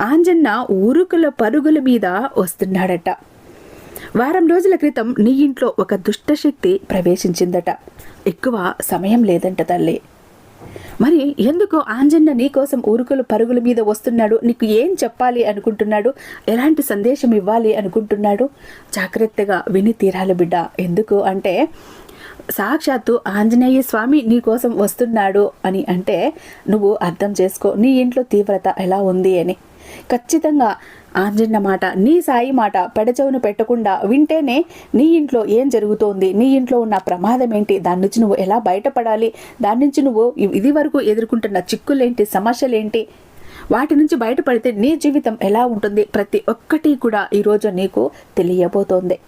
ఆంజన్న ఊరుకుల పరుగుల మీద వస్తున్నాడట. వారం రోజుల క్రితం నీ ఇంట్లో ఒక దుష్టశక్తి ప్రవేశించిందట. ఎక్కువ సమయం లేదంట తల్లి. మరి ఎందుకు ఆంజన్న నీ కోసం ఊరుకుల పరుగుల మీద వస్తున్నాడు? నీకు ఏం చెప్పాలి అనుకుంటున్నాడు? ఎలాంటి సందేశం ఇవ్వాలి అనుకుంటున్నాడు? జాగ్రత్తగా విని తీరాలి బిడ్డ. ఎందుకు అంటే సాక్షాత్తు ఆంజనేయ స్వామి నీ కోసం వస్తున్నాడు అని అంటే నువ్వు అర్థం చేసుకో. నీ ఇంట్లో తీవ్రత ఎలా ఉంది అని. ఖచ్చితంగా ఆంజన్న మాట నీ సాయి మాట పెడచెవును పెట్టకుండా వింటేనే నీ ఇంట్లో ఏం జరుగుతోంది? నీ ఇంట్లో ఉన్న ప్రమాదం ఏంటి? దాని నుంచి నువ్వు ఎలా బయటపడాలి? దాని నుంచి నువ్వు ఇది వరకు ఎదుర్కొంటున్న చిక్కులేంటి? సమస్యలేంటి? వాటి నుంచి బయటపడితే నీ జీవితం ఎలా ఉంటుంది? ప్రతి ఒక్కటి కూడా ఈరోజు నీకు తెలియబోతోంది.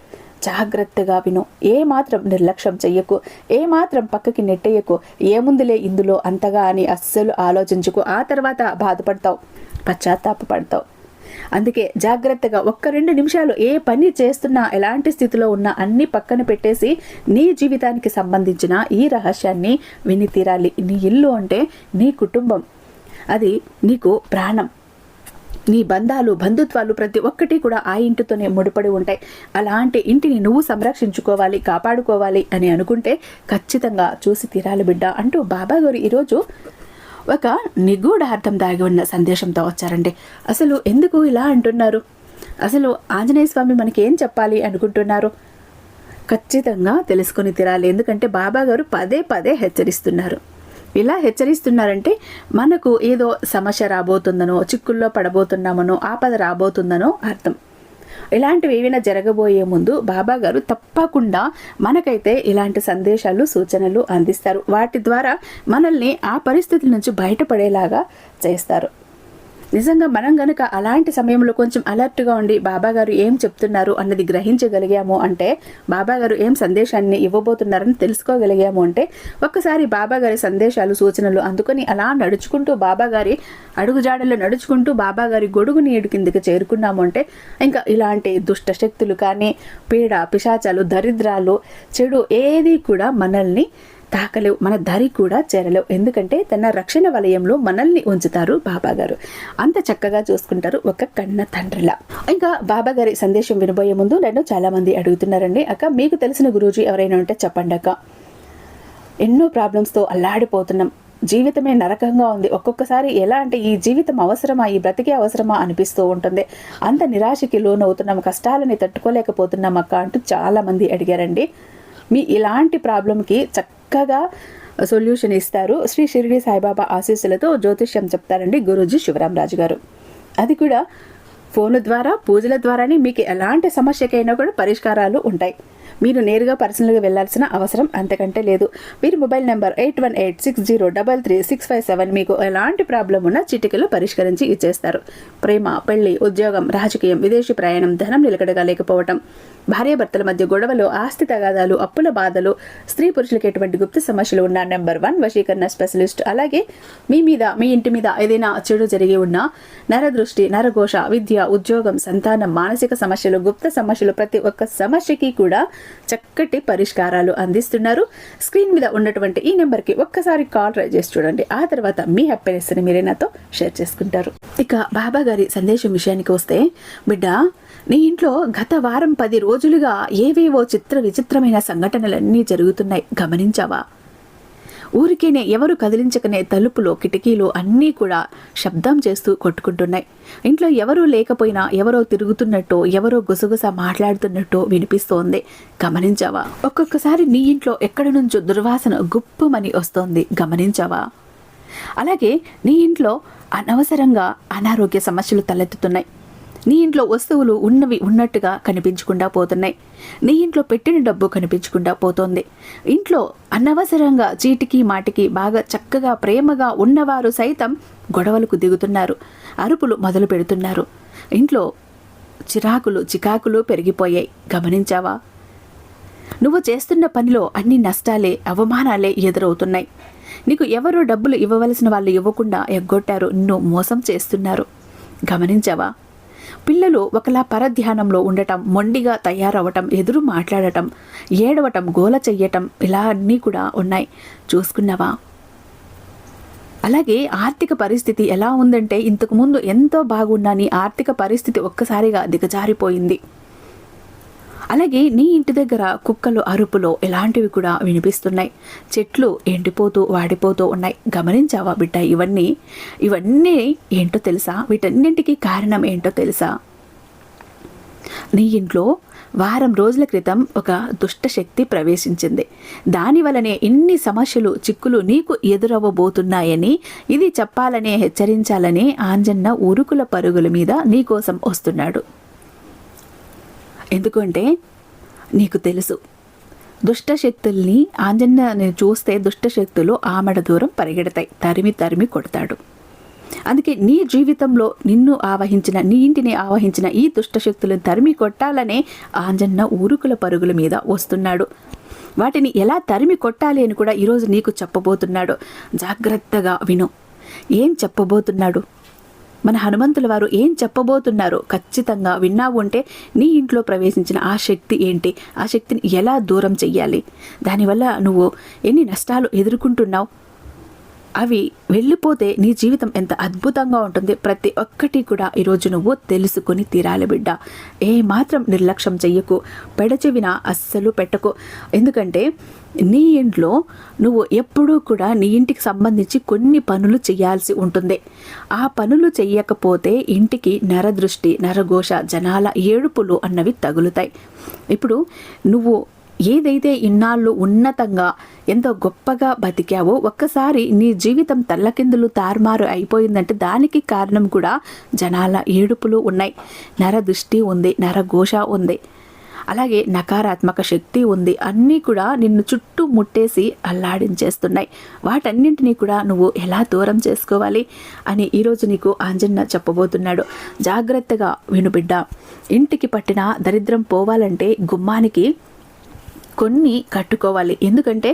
జాగ్రత్తగా విను. ఏ మాత్రం నిర్లక్ష్యం చెయ్యకు. ఏ మాత్రం పక్కకి నెట్టేయకు. ఏముందిలే ఇందులో అంతగా అని అస్సలు ఆలోచించుకు. ఆ తర్వాత బాధపడతావు. పశ్చాత్తాపడతావు అందుకే జాగ్రత్తగా ఒక్క రెండు నిమిషాలు ఏ పని చేస్తున్నా ఎలాంటి స్థితిలో ఉన్నా అన్ని పక్కన పెట్టేసి నీ జీవితానికి సంబంధించిన ఈ రహస్యాన్ని విని తీరాలి. నీ ఇల్లు అంటే నీ కుటుంబం. అది నీకు ప్రాణం. నీ బంధాలు బంధుత్వాలు ప్రతి ఒక్కటి కూడా ఆ ఇంటితోనే ముడిపడి ఉంటాయి. అలాంటి ఇంటిని నువ్వు సంరక్షించుకోవాలి కాపాడుకోవాలి అని అనుకుంటే ఖచ్చితంగా చూసి తీరాలి బిడ్డ అంటూ బాబా గారు ఈరోజు ఒక నిగూఢార్థం దాగి ఉన్న సందేశంతో వచ్చారండి. అసలు ఎందుకు ఇలా అంటున్నారు? అసలు ఆంజనేయ స్వామి మనకి ఏం చెప్పాలి అనుకుంటున్నారు? ఖచ్చితంగా తెలుసుకొని తీరాలి. ఎందుకంటే బాబా గారు పదే పదే హెచ్చరిస్తున్నారు. ఇలా హెచ్చరిస్తున్నారంటే మనకు ఏదో సమస్య రాబోతుందనో చిక్కుల్లో పడబోతున్నామనో ఆపద రాబోతుందనో అర్థం. ఇలాంటివి ఏవైనా జరగబోయే ముందు బాబా గారు తప్పకుండా మనకైతే ఇలాంటి సందేశాలు సూచనలు అందిస్తారు. వాటి ద్వారా మనల్ని ఆ పరిస్థితుల నుంచి బయటపడేలాగా చేస్తారు. నిజంగా మనం గనక అలాంటి సమయంలో కొంచెం అలర్ట్గా ఉండి బాబాగారు ఏం చెప్తున్నారు అన్నది గ్రహించగలిగాము అంటే బాబాగారు ఏం సందేశాన్ని ఇవ్వబోతున్నారని తెలుసుకోగలిగాము అంటే ఒక్కసారి బాబాగారి సందేశాలు సూచనలు అందుకొని అలా నడుచుకుంటూ బాబాగారి అడుగుజాడల్లో నడుచుకుంటూ బాబాగారి గొడుగు నీడు కిందకి చేరుకున్నాము అంటే ఇంకా ఇలాంటి దుష్ట శక్తులు కానీ పీడ పిశాచాలు దరిద్రాలు చెడు ఏది కూడా మనల్ని తాకలేవు. మన దరి కూడా చేరలేవు. ఎందుకంటే తన రక్షణ వలయంలో మనల్ని ఉంచుతారు బాబా గారు. అంత చక్కగా చూసుకుంటారు ఒక కన్న తండ్రిలా. ఇంకా బాబా గారి సందేశం వినబోయే ముందు నన్ను చాలా మంది అడుగుతున్నారండి. అక్క మీకు తెలిసిన గురూజీ ఎవరైనా ఉంటే చెప్పండి అక్క. ఎన్నో ప్రాబ్లమ్స్తో అల్లాడిపోతున్నాం. జీవితమే నరకంగా ఉంది. ఒక్కొక్కసారి ఎలా అంటే ఈ జీవితం అవసరమా ఈ బ్రతికే అవసరమా అనిపిస్తూ ఉంటుంది. అంత నిరాశకి లోనవుతున్నాం. కష్టాలని తట్టుకోలేకపోతున్నాం అక్క అంటూ చాలామంది అడిగారండి. మీ ఇలాంటి ప్రాబ్లంకి చక్క చక్కగా సొల్యూషన్ ఇస్తారు. శ్రీ షిరిడి సాయిబాబా ఆశీస్సులతో జ్యోతిష్యం చెప్తారండి గురూజీ శివరామరాజు గారు. అది కూడా ఫోన్ ద్వారా పూజల ద్వారానే మీకు ఎలాంటి సమస్యకైనా కూడా పరిష్కారాలు ఉంటాయి. మీరు నేరుగా పర్సనల్గా వెళ్ళాల్సిన అవసరం అంతకంటే లేదు. మీరు mobile number eight one eight six zero double three six five seven మీకు ఎలాంటి ప్రాబ్లం ఉన్నా చిటికలు పరిష్కరించి ఇచ్చేస్తారు. ప్రేమ పెళ్ళి ఉద్యోగం రాజకీయం విదేశీ ప్రయాణం ధనం నిలకడగా లేకపోవటం భార్యాభర్తల మధ్య గొడవలు ఆస్తి తగాదాలు అప్పుల బాధలు స్త్రీ పురుషులకు ఎటువంటి గుప్త సమస్యలు ఉన్న నెంబర్ వన్ వశీకరణ స్పెషలిస్ట్. అలాగే మీ మీద మీ ఇంటి మీద ఏదైనా చెడు జరిగి ఉన్నా నరదృష్టి నరఘోష విద్య ఉద్యోగం సంతానం మానసిక సమస్యలు గుప్త సమస్యలు ప్రతి ఒక్క సమస్యకి కూడా చక్కటి పరిష్కారాలు అందిస్తున్నారు. స్క్రీన్ మీద ఉన్నటువంటి ఈ నెంబర్కి ఒక్కసారి కాల్ ట్రై చేసి చూడండి. ఆ తర్వాత మీ హ్యాపీనెస్ని మీరే నాతో షేర్ చేసుకుంటారు. ఇక బాబా గారి సందేశం విషయానికి వస్తే బిడ్డ నీ ఇంట్లో గత వారం పది రోజులుగా ఏవేవో చిత్ర విచిత్రమైన సంఘటనలన్నీ జరుగుతున్నాయి. గమనించావా? ఊరికేనే ఎవరు కదిలించకనే తలుపులో కిటికీలు అన్నీ కూడా శబ్దం చేస్తూ కొట్టుకుంటున్నాయి. ఇంట్లో ఎవరూ లేకపోయినా ఎవరో తిరుగుతున్నట్టు ఎవరో గుసగుస మాట్లాడుతున్నట్టు వినిపిస్తోంది. గమనించావా? ఒక్కొక్కసారి నీ ఇంట్లో ఎక్కడి నుంచో దుర్వాసన గుప్పుమని వస్తోంది. గమనించావా? అలాగే నీ ఇంట్లో అనవసరంగా అనారోగ్య సమస్యలు తలెత్తుతున్నాయి. నీ ఇంట్లో వస్తువులు ఉన్నవి ఉన్నట్టుగా కనిపించకుండా పోతున్నాయి. నీ ఇంట్లో పెట్టిన డబ్బు కనిపించకుండా పోతోంది. ఇంట్లో అనవసరంగా చీటికి మాటికి బాగా చక్కగా ప్రేమగా ఉన్నవారు సైతం గొడవలకు దిగుతున్నారు అరుపులు మొదలు పెడుతున్నారు. ఇంట్లో చిరాకులు చికాకులు పెరిగిపోయాయి. గమనించావా? నువ్వు చేస్తున్న పనిలో అన్ని నష్టాలే అవమానాలే ఎదురవుతున్నాయి. నీకు ఎవరో డబ్బులు ఇవ్వవలసిన వాళ్ళు ఇవ్వకుండా ఎగ్గొట్టారు నిన్ను మోసం చేస్తున్నారు. గమనించావా? పిల్లలు ఒకలా పరధ్యానంలో ఉండటం మొండిగా తయారవటం ఎదురు మాట్లాడటం ఏడవటం గోల చెయ్యటం ఇలా అన్నీ కూడా ఉన్నాయి. చూసుకున్నావా? అలాగే ఆర్థిక పరిస్థితి ఎలా ఉందంటే ఇంతకుముందు ఎంతో బాగున్నా నీ ఆర్థిక పరిస్థితి ఒక్కసారిగా దిగజారిపోయింది. అలాగే నీ ఇంటి దగ్గర కుక్కలు అరుపులో ఇలాంటివి కూడా వినిపిస్తున్నాయి. చెట్లు ఎండిపోతూ వాడిపోతూ ఉన్నాయి. గమనించావా బిడ్డ ఇవన్నీ? ఇవన్నీ ఏంటో తెలుసా? వీటన్నింటికి కారణం ఏంటో తెలుసా? నీ ఇంట్లో వారం రోజుల క్రితం ఒక దుష్ట శక్తి ప్రవేశించింది. దానివలనే ఇన్ని సమస్యలు చిక్కులు నీకు ఎదురవ్వబోతున్నాయని ఇది చెప్పాలనే హెచ్చరించాలని ఆంజన్న ఊరుకుల పరుగుల మీద నీకోసం వస్తున్నాడు. ఎందుకంటే నీకు తెలుసు దుష్టశక్తుల్ని ఆంజనేయుని చూస్తే దుష్టశక్తులు ఆమెడ దూరం పరిగెడతాయి తరిమి తరిమి కొడతాడు. అందుకే నీ జీవితంలో నిన్ను ఆవహించిన నీ ఇంటిని ఆవహించిన ఈ దుష్టశక్తులను తరిమి కొట్టాలనే ఆంజన్న ఊరుకుల పరుగుల మీద వస్తున్నాడు. వాటిని ఎలా తరిమి కొట్టాలి అని కూడా ఈరోజు నీకు చెప్పబోతున్నాడు. జాగ్రత్తగా విను. ఏం చెప్పబోతున్నాడు? మన హనుమంతుల వారు ఏం చెప్పబోతున్నారు ఖచ్చితంగా విన్నావు ఉంటే నీ ఇంట్లో ప్రవేశించిన ఆ శక్తి ఏంటి? ఆ శక్తిని ఎలా దూరం చెయ్యాలి? దానివల్ల నువ్వు ఎన్ని నష్టాలు ఎదుర్కొంటున్నావు? అవి వెళ్ళిపోతే నీ జీవితం ఎంత అద్భుతంగా ఉంటుంది ప్రతి ఒక్కటి కూడా ఈరోజు నువ్వు తెలుసుకొని తీరాలి బిడ్డ. ఏ మాత్రం నిర్లక్ష్యం చెయ్యకు పెడచెవిన అస్సలు పెట్టకు. ఎందుకంటే నీ ఇంట్లో నువ్వు ఎప్పుడూ కూడా నీ ఇంటికి సంబంధించి కొన్ని పనులు చేయాల్సి ఉంటుంది. ఆ పనులు చెయ్యకపోతే ఇంటికి నరదృష్టి నరఘోష జనాల ఏడుపులు అన్నవి తగులుతాయి. ఇప్పుడు నువ్వు ఏదైతే ఇన్నాళ్ళు ఉన్నతంగా ఎంతో గొప్పగా బతికావో ఒక్కసారి నీ జీవితం తల్లకిందులు తారుమారు అయిపోయిందంటే దానికి కారణం కూడా జనాల ఏడుపులు ఉన్నాయి. నరదృష్టి ఉంది నరఘోష ఉంది. అలాగే నకారాత్మక శక్తి ఉంది. అన్నీ కూడా నిన్ను చుట్టూ ముట్టేసి అల్లాడించేస్తున్నాయి. వాటన్నింటినీ కూడా నువ్వు ఎలా దూరం చేసుకోవాలి అని ఈరోజు నీకు ఆంజన్న చెప్పబోతున్నాడు. జాగ్రత్తగా వినుబిడ్డ ఇంటికి పట్టిన దరిద్రం పోవాలంటే గుమ్మానికి కొన్ని కట్టుకోవాలి. ఎందుకంటే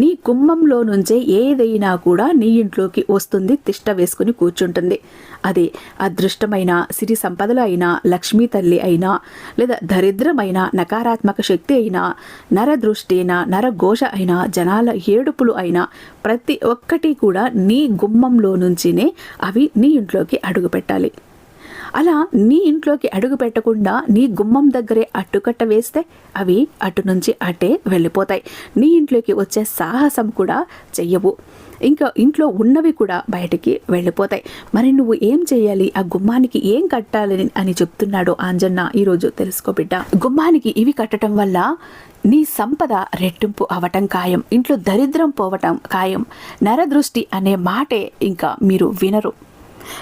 నీ కుమ్మంలో నుంచే ఏదైనా కూడా నీ ఇంట్లోకి వస్తుంది తిష్ట వేసుకుని కూర్చుంటుంది. అది అదృష్టమైన సిరి సంపదలు అయినా లక్ష్మీ తల్లి అయినా లేదా దరిద్రమైన నకారాత్మక శక్తి అయినా నరదృష్టి అయినా నరఘోష అయినా జనాల ఏడుపులు అయినా ప్రతి ఒక్కటి కూడా నీ గుమ్మంలో నుంచినే అవి నీ ఇంట్లోకి అడుగుపెట్టాలి. అలా నీ ఇంట్లోకి అడుగు పెట్టకుండా నీ గుమ్మం దగ్గరే అట్టుకట్ట వేస్తే అవి అటు నుంచి అటే వెళ్ళిపోతాయి. నీ ఇంట్లోకి వచ్చే సాహసం కూడా చెయ్యవు. ఇంకా ఇంట్లో ఉన్నవి కూడా బయటికి వెళ్ళిపోతాయి. మరి నువ్వు ఏం చేయాలి? ఆ గుమ్మానికి ఏం కట్టాలని అని చెప్తున్నాడు ఆంజన్న ఈరోజు తెలుసుకో బిడ్డ. గుమ్మానికి ఇవి కట్టడం వల్ల నీ సంపద రెట్టింపు అవటం ఖాయం. ఇంట్లో దరిద్రం పోవటం ఖాయం. నరదృష్టి అనే మాటే ఇంకా మీరు వినరు.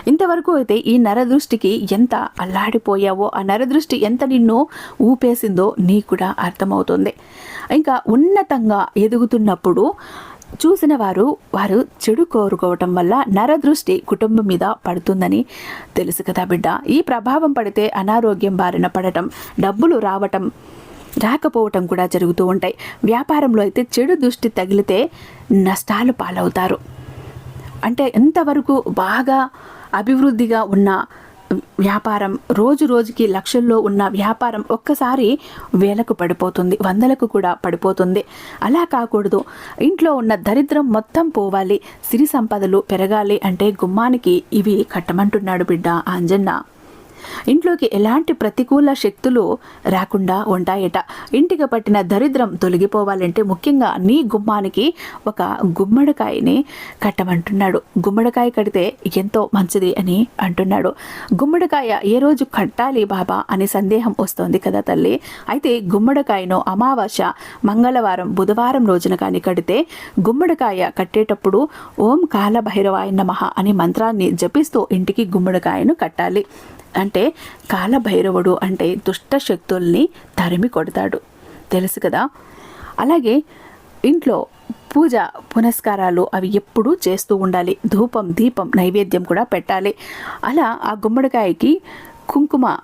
ఇంతవరకు అయితే ఈ నరదృష్టికి ఎంత అల్లాడిపోయావో ఆ నరదృష్టి ఎంత నిన్ను ఊపేసిందో నీకు కూడా అర్థమవుతుంది. ఇంకా ఉన్నతంగా ఎదుగుతున్నప్పుడు చూసిన వారు వారు చెడు కోరుకోవటం వల్ల నరదృష్టి కుటుంబం మీద పడుతుందని తెలుసు కదా బిడ్డ. ఈ ప్రభావం పడితే అనారోగ్యం బారిన పడటం డబ్బులు రావటం రాకపోవటం కూడా జరుగుతూ ఉంటాయి. వ్యాపారంలో అయితే చెడు దృష్టి తగిలితే నష్టాలు పాలవుతారు. అంటే ఎంతవరకు బాగా అభివృద్ధిగా ఉన్న వ్యాపారం రోజు రోజుకి లక్షల్లో ఉన్న వ్యాపారం ఒక్కసారి వేలకు పడిపోతుంది వందలకు కూడా పడిపోతుంది. అలా కాకూడదు. ఇంట్లో ఉన్న దరిద్రం మొత్తం పోవాలి సిరి సంపదలు పెరగాలి అంటే గుమ్మానికి ఇవి కట్టమంటున్నాడు బిడ్డ ఆంజన్న. ఇంట్లోకి ఎలాంటి ప్రతికూల శక్తులు రాకుండా ఉంటాయట. ఇంటికి పట్టిన దరిద్రం తొలగిపోవాలంటే ముఖ్యంగా నీ గుమ్మానికి ఒక గుమ్మడికాయని కట్టమంటున్నాడు. గుమ్మడికాయ కడితే ఎంతో మంచిది అని అంటున్నాడు. గుమ్మడికాయ ఏ రోజు కట్టాలి బాబా అని సందేహం వస్తోంది కదా తల్లి. అయితే గుమ్మడికాయను అమావాస్య మంగళవారం బుధవారం రోజున కానీ కడితే గుమ్మడికాయ కట్టేటప్పుడు ఓం కాలభైరవాయ నమ అని మంత్రాన్ని జపిస్తూ ఇంటికి గుమ్మడికాయను కట్టాలి. అంటే కాలభైరవుడు అంటే దుష్ట శక్తుల్ని తరిమి కొడతాడు. తెలుసు కదా? అలాగే ఇంట్లో పూజ పునస్కారాలు అవి ఎప్పుడూ చేస్తూ ఉండాలి. ధూపం దీపం నైవేద్యం కూడా పెట్టాలి. అలా ఆ గుమ్మడికాయకి కుంకుమ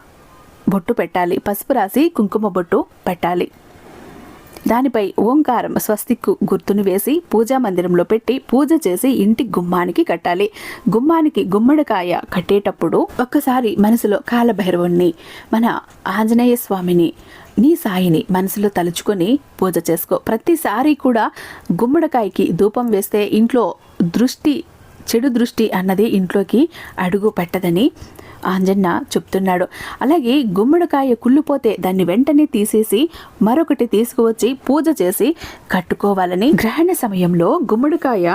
బొట్టు పెట్టాలి. పసుపు రాసి కుంకుమ బొట్టు పెట్టాలి. దానిపై ఓంకారం స్వస్తిక్కు గుర్తును వేసి పూజా మందిరంలో పెట్టి పూజ చేసి ఇంటి గుమ్మానికి కట్టాలి. గుమ్మానికి గుమ్మడికాయ కట్టేటప్పుడు ఒక్కసారి మనసులో కాలభైరవుణ్ణి మన ఆంజనేయ స్వామిని నీ సాయిని మనసులో తలుచుకొని పూజ చేసుకో. ప్రతిసారి కూడా గుమ్మడికాయకి ధూపం వేస్తే ఇంట్లో దృష్టి చెడు దృష్టి అన్నది ఇంట్లోకి అడుగు పెట్టదని ఆంజన్న చెప్తున్నాడు. అలాగే గుమ్మడికాయ కుళ్ళిపోతే దాన్ని వెంటనే తీసేసి మరొకటి తీసుకువచ్చి పూజ చేసి కట్టుకోవాలని గ్రహణ సమయంలో గుమ్మడికాయ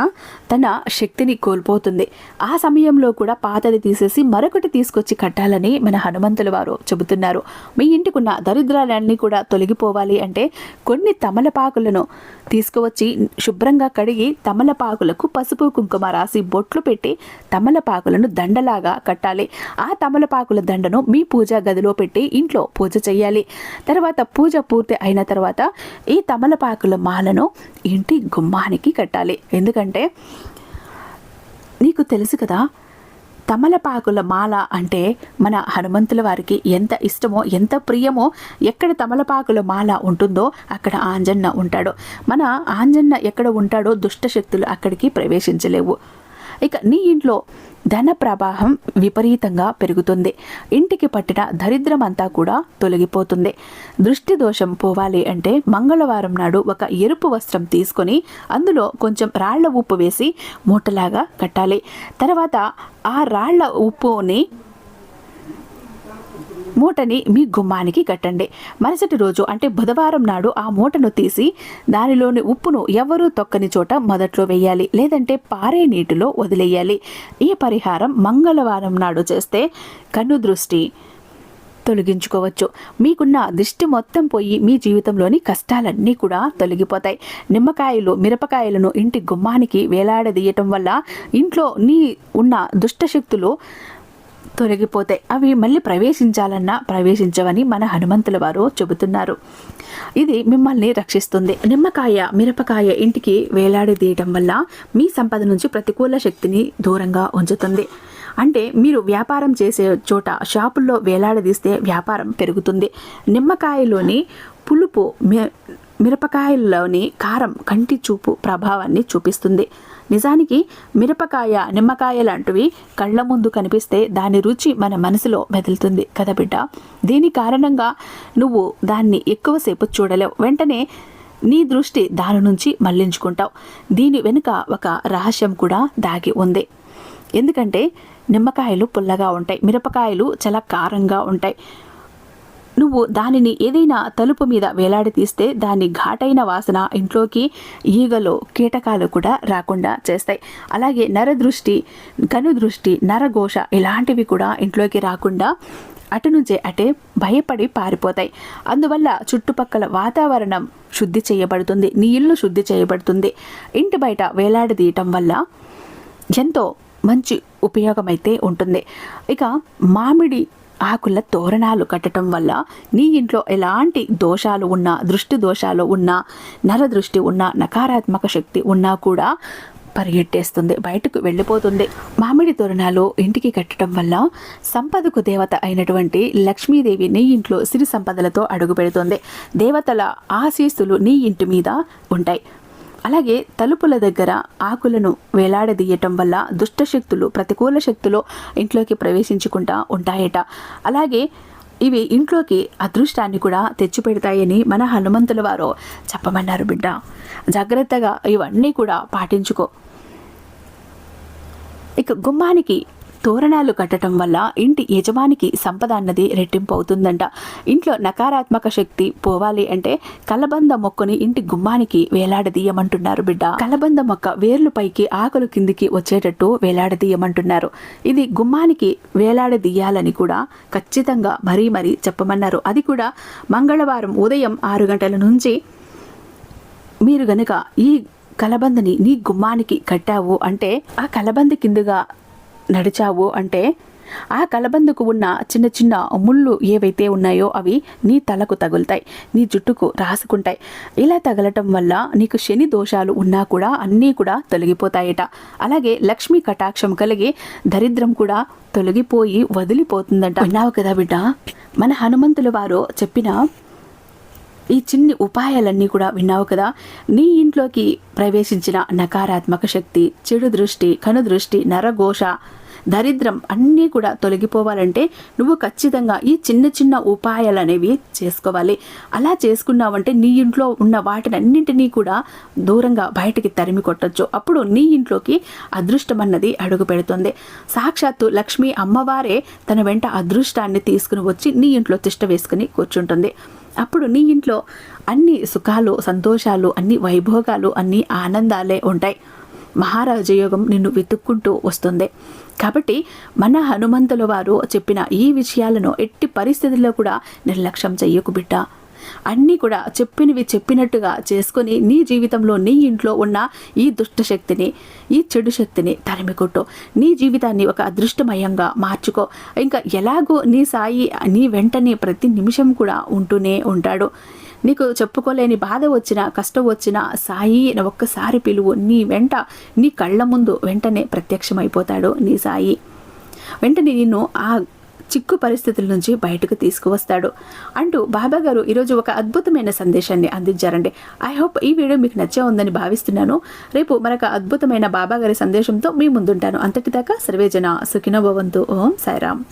తన శక్తిని కోల్పోతుంది. ఆ సమయంలో కూడా పాతది తీసేసి మరొకటి తీసుకొచ్చి కట్టాలని మన హనుమంతుల వారు చెబుతున్నారు. మీ ఇంటికున్న దరిద్రాలన్నీ కూడా తొలగిపోవాలి అంటే కొన్ని తమలపాకులను తీసుకువచ్చి శుభ్రంగా కడిగి తమలపాకులకు పసుపు కుంకుమ రాసి బొట్లు పెట్టి తమలపాకులను దండలాగా కట్టాలి. ఆ తమలపాకుల దండను మీ పూజా గదిలో పెట్టి ఇంట్లో పూజ చేయాలి తర్వాత పూజ పూర్తి అయిన తర్వాత ఈ తమలపాకుల మాలను ఇంటి గుమ్మానికి కట్టాలి. ఎందుకంటే నీకు తెలుసు కదా తమలపాకుల మాల అంటే మన హనుమంతుల వారికి ఎంత ఇష్టమో ఎంత ప్రియమో ఎక్కడ తమలపాకుల మాల ఉంటుందో అక్కడ ఆంజన్న ఉంటాడు. మన ఆంజన్న ఎక్కడ ఉంటాడో దుష్ట శక్తులు అక్కడికి ప్రవేశించలేవు. ఇక నీ ఇంట్లో ధన ప్రవాహం విపరీతంగా పెరుగుతుంది. ఇంటికి పట్టిన దరిద్రం అంతా కూడా తొలగిపోతుంది. దృష్టి దోషం పోవాలి అంటే మంగళవారం నాడు ఒక ఎరుపు వస్త్రం తీసుకొని అందులో కొంచెం రాళ్ళ ఉప్పు వేసి మూటలాగా కట్టాలి. తర్వాత ఆ రాళ్ళ ఉప్పుని మూటని మీ గుమ్మానికి కట్టండి. మరుసటి రోజు అంటే బుధవారం నాడు ఆ మూటను తీసి దానిలోని ఉప్పును ఎవరూ తొక్కని చోట మొదట్లో వేయాలి. లేదంటే పారే నీటిలో వదిలేయాలి. ఈ పరిహారం మంగళవారం నాడు చేస్తే కన్ను దృష్టి తొలగించుకోవచ్చు. మీకున్న దిష్టి మొత్తం పోయి మీ జీవితంలోని కష్టాలన్నీ కూడా తొలగిపోతాయి. నిమ్మకాయలు మిరపకాయలను ఇంటి గుమ్మానికి వేలాడదీయటం వల్ల ఇంట్లో నీ ఉన్న దుష్టశక్తులు తొలగిపోతాయి. అవి మళ్ళీ ప్రవేశించాలన్నా ప్రవేశించవని మన హనుమంతుల వారు చెబుతున్నారు. ఇది మిమ్మల్ని రక్షిస్తుంది. నిమ్మకాయ మిరపకాయ ఇంటికి వేలాడదీయటం వల్ల మీ సంపద నుంచి ప్రతికూల శక్తిని దూరంగా ఉంచుతుంది. అంటే మీరు వ్యాపారం చేసే చోట షాపుల్లో వేలాడదీస్తే వ్యాపారం పెరుగుతుంది. నిమ్మకాయలోని పులుపు మిరపకాయల్లోని కారం కంటి చూపు ప్రభావాన్ని చూపిస్తుంది. నిజానికి మిరపకాయ నిమ్మకాయ లాంటివి కళ్ళ ముందు కనిపిస్తే దాని రుచి మన మనసులో మెదులుతుంది కదా బిడ్డ. దీని కారణంగా నువ్వు దాన్ని ఎక్కువసేపు చూడలేవు. వెంటనే నీ దృష్టి దాని నుంచి మళ్ళించుకుంటావు. దీని వెనుక ఒక రహస్యం కూడా దాగి ఉంది. ఎందుకంటే నిమ్మకాయలు పుల్లగా ఉంటాయి. మిరపకాయలు చాలా కారంగా ఉంటాయి. నువ్వు దానిని ఏదైనా తలుపు మీద వేలాడి తీస్తే దాని ఘాటైన వాసన ఇంట్లోకి ఈగలు కీటకాలు కూడా రాకుండా చేస్తాయి. అలాగే నరదృష్టి కనుదృష్టి నరఘోష ఇలాంటివి కూడా ఇంట్లోకి రాకుండా అటు నుంచే అటే భయపడి పారిపోతాయి. అందువల్ల చుట్టుపక్కల వాతావరణం శుద్ధి చేయబడుతుంది. నీ ఇల్లు శుద్ధి చేయబడుతుంది. ఇంటి బయట వేలాడదీయటం వల్ల ఎంతో మంచి ఉపయోగమైతే ఉంటుంది. ఇక మామిడి ఆకుల తోరణాలు కట్టడం వల్ల నీ ఇంట్లో ఎలాంటి దోషాలు ఉన్నా దృష్టి దోషాలు ఉన్నా నరదృష్టి ఉన్నా నకారాత్మక శక్తి ఉన్నా కూడా పరిగెట్టేస్తుంది బయటకు వెళ్ళిపోతుంది. మామిడి తోరణాలు ఇంటికి కట్టడం వల్ల సంపదకు దేవత అయినటువంటి లక్ష్మీదేవి నీ ఇంట్లో సిరి సంపదలతో అడుగు పెడుతుంది దేవతల ఆశీస్సులు నీ ఇంటి మీద ఉంటాయి. అలాగే తలుపుల దగ్గర ఆకులను వేలాడదీయటం వల్ల దుష్టశక్తులు ప్రతికూల శక్తులు ఇంట్లోకి ప్రవేశించుకుంటా ఉంటాయట. అలాగే ఇవి ఇంట్లోకి అదృష్టాన్ని కూడా తెచ్చిపెడతాయని మన హనుమంతుల వారు చెప్పమన్నారు బిడ్డ. జాగ్రత్తగా ఇవన్నీ కూడా పాటించుకో. ఇక గుమ్మానికి తోరణాలు కట్టడం వల్ల ఇంటి యజమానికి సంపద అన్నది రెట్టింపు అవుతుందంట ఇంట్లో నకారాత్మక శక్తి పోవాలి అంటే కలబంద మొక్కని ఇంటి గుమ్మానికి వేలాడదీయమంటున్నారు బిడ్డ. కలబంద మొక్క వేర్లు పైకి ఆకులు కిందికి వచ్చేటట్టు వేలాడదీయమంటున్నారు. ఇది గుమ్మానికి వేలాడదీయాలని కూడా ఖచ్చితంగా మరీ మరీ చెప్పమన్నారు. అది కూడా మంగళవారం ఉదయం ఆరు గంటల నుంచి మీరు గనుక ఈ కలబందని నీ గుమ్మానికి కట్టావు అంటే ఆ కలబంద కిందుగా నడిచావు అంటే ఆ కలబందకు ఉన్న చిన్న చిన్న ముళ్ళు ఏవైతే ఉన్నాయో అవి నీ తలకు తగులుతాయి నీ జుట్టుకు రాసుకుంటాయి. ఇలా తగలటం వల్ల నీకు శని దోషాలు ఉన్నా కూడా అన్నీ కూడా తొలగిపోతాయట. అలాగే లక్ష్మీ కటాక్షం కలిగి దరిద్రం కూడా తొలగిపోయి వదిలిపోతుందంట. విన్నావు కదా బిడ్డ? మన హనుమంతుల వారు చెప్పిన ఈ చిన్ని ఉపాయాలన్నీ కూడా విన్నావు కదా? నీ ఇంట్లోకి ప్రవేశించిన నకారాత్మక శక్తి చెడు దృష్టి కనుదృష్టి నరఘోష దరిద్రం అన్నీ కూడా తొలగిపోవాలంటే నువ్వు ఖచ్చితంగా ఈ చిన్న చిన్న ఉపాయాలు అనేవి చేసుకోవాలి. అలా చేసుకున్నావంటే నీ ఇంట్లో ఉన్న వాటిని అన్నింటినీ కూడా దూరంగా బయటికి తరిమి కొట్టచ్చు. అప్పుడు నీ ఇంట్లోకి అదృష్టం అన్నది అడుగు పెడుతుంది. సాక్షాత్తు లక్ష్మి అమ్మవారే తన వెంట అదృష్టాన్ని తీసుకుని వచ్చి నీ ఇంట్లో తిష్ట వేసుకుని కూర్చుంటుంది. అప్పుడు నీ ఇంట్లో అన్ని సుఖాలు సంతోషాలు అన్ని వైభోగాలు అన్ని ఆనందాలే ఉంటాయి. మహారాజయోగం నిన్ను వెతుక్కుంటూ వస్తుంది. కాబట్టి మన హనుమంతుల వారు చెప్పిన ఈ విషయాలను ఎట్టి పరిస్థితుల్లో కూడా నిర్లక్ష్యం చెయ్యకు బిడ్డ. అన్నీ కూడా చెప్పినవి చెప్పినట్టుగా చేసుకొని నీ జీవితంలో నీ ఇంట్లో ఉన్న ఈ దుష్ట శక్తిని ఈ చెడు శక్తిని తరిమికొట్టు నీ జీవితాన్ని ఒక అదృష్టమయంగా మార్చుకో. ఇంకా ఎలాగో నీ సాయి నీ వెంటనే ప్రతి నిమిషం కూడా ఉంటూనే ఉంటాడు. నీకు చెప్పుకోలేని బాధ వచ్చినా కష్టం వచ్చినా సాయి అని ఒక్కసారి పిలువు. నీ వెంట నీ కళ్ళ ముందు వెంటనే ప్రత్యక్షమైపోతాడు నీ సాయి. వెంటనే నిన్ను ఆ చిక్కు పరిస్థితుల నుంచి బయటకు తీసుకువస్తాడు. అంటూ బాబా గారు ఈరోజు ఒక అద్భుతమైన సందేశాన్ని అందించారండి. ఐ హోప్ ఈ వీడియో మీకు నచ్చే ఉందని భావిస్తున్నాను. రేపు మరొక అద్భుతమైన బాబా గారి సందేశంతో మీ ముందుంటాను. అంతటిదాకా సర్వేజన సుఖినోభవంతు ఓం సాయిరామ్.